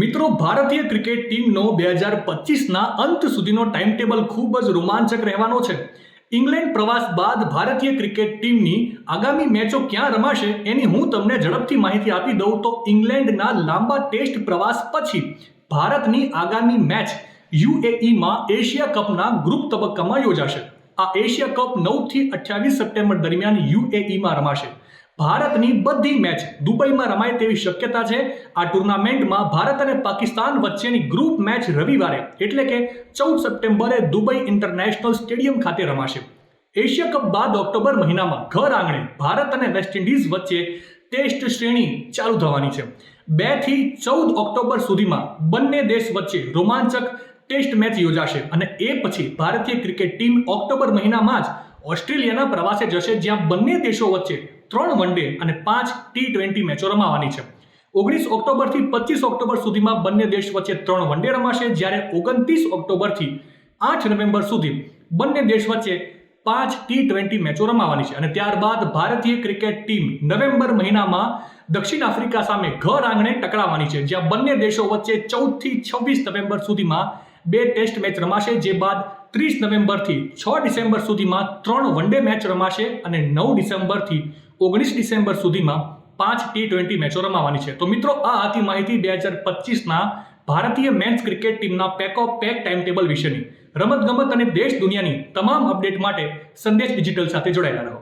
મિત્રો, ભારતીય ક્રિકેટ ટીમનો બે હજાર પચીસના અંત સુધીનો ટાઈમ ટેબલ ખૂબ જ રોમાંચક રહેવાનો છે. ઇંગ્લેન્ડ પ્રવાસ બાદ ભારતીય ક્રિકેટ ટીમની આગામી મેચો ક્યાં રમાશે એની હું તમને ઝડપથી માહિતી આપી દઉં તો ઇંગ્લેન્ડના લાંબા ટેસ્ટ પ્રવાસ પછી ભારતની આગામી મેચ યુએઈમાં એશિયા કપના ગ્રુપ તબક્કામાં યોજાશે. આ એશિયા કપ નવથી અઠ્યાવીસ સપ્ટેમ્બર દરમિયાન યુએઈમાં રમાશે. ભારતની બધી મેચ દુબઈમાં રમાય તેવી શક્યતા છે. આ ટુર્નામેન્ટમાં ભારત અને પાકિસ્તાન વચ્ચેની ગ્રુપ મેચ રવિવારે, એટલે કે ચૌદ સપ્ટેમ્બરે દુબઈ ઇન્ટરનેશનલ સ્ટેડિયમ ખાતે રમાશે. એશિયા કપ બાદ ઓક્ટોબર મહિનામાં ઘર આંગણે ભારત અને વેસ્ટ ઇન્ડિઝ વચ્ચે ટેસ્ટ શ્રેણી ચાલુ થવાની છે. બેથી ચૌદ ઓક્ટોબર સુધીમાં બંને દેશ વચ્ચે રોમાંચક ટેસ્ટ મેચ યોજાશે અને એ પછી ભારતીય ક્રિકેટ ટીમ ઓક્ટોબર મહિનામાં જ ઓસ્ટ્રેલિયાના પ્રવાસે જશે, જ્યાં બંને દેશો વચ્ચે ત્રણ વન ડે અને પાંચ ટી ટ્વેન્ટી મેચો રમાવાની છે. ઓગણીસ ઓક્ટોબરથી પચીસ ઓક્ટોબર સુધીમાં બંને દેશ વચ્ચે ત્રણ વન ડે રમાશે, જ્યારે ઓગણત્રીસ ઓક્ટોબરથી આઠ નવેમ્બર સુધી બંને દેશ વચ્ચે પાંચ ટી ટ્વેન્ટી મેચો રમાવાની છે. અને ત્યારબાદ ભારતીય ક્રિકેટ ટીમ નવેમ્બર મહિનામાં દક્ષિણ આફ્રિકા સામે ઘર આંગણે ટકરાવાની છે, જ્યાં બંને દેશો વચ્ચે ચૌદથી છવ્વીસ નવેમ્બર સુધીમાં બે ટેસ્ટ મેચ રમાશે, જે બાદ ત્રીસ નવેમ્બરથી છ ડિસેમ્બર સુધીમાં ત્રણ વન ડે મેચ રમાશે અને નવ ડિસેમ્બરથી ઓગણીસ ડિસેમ્બર સુધીમાં પાંચ ટી ટ્વેન્ટી મેચો રમાવાની છે. તો મિત્રો, આ હતી માહિતી બે હજાર પચીસના ભારતીય મેન્સ ક્રિકેટ ટીમના pack of pack time table વિશેની. રમતગમત અને દેશ દુનિયાની તમામ અપડેટ માટે સંદેશ ડિજિટલ સાથે જોડાયેલા રહો.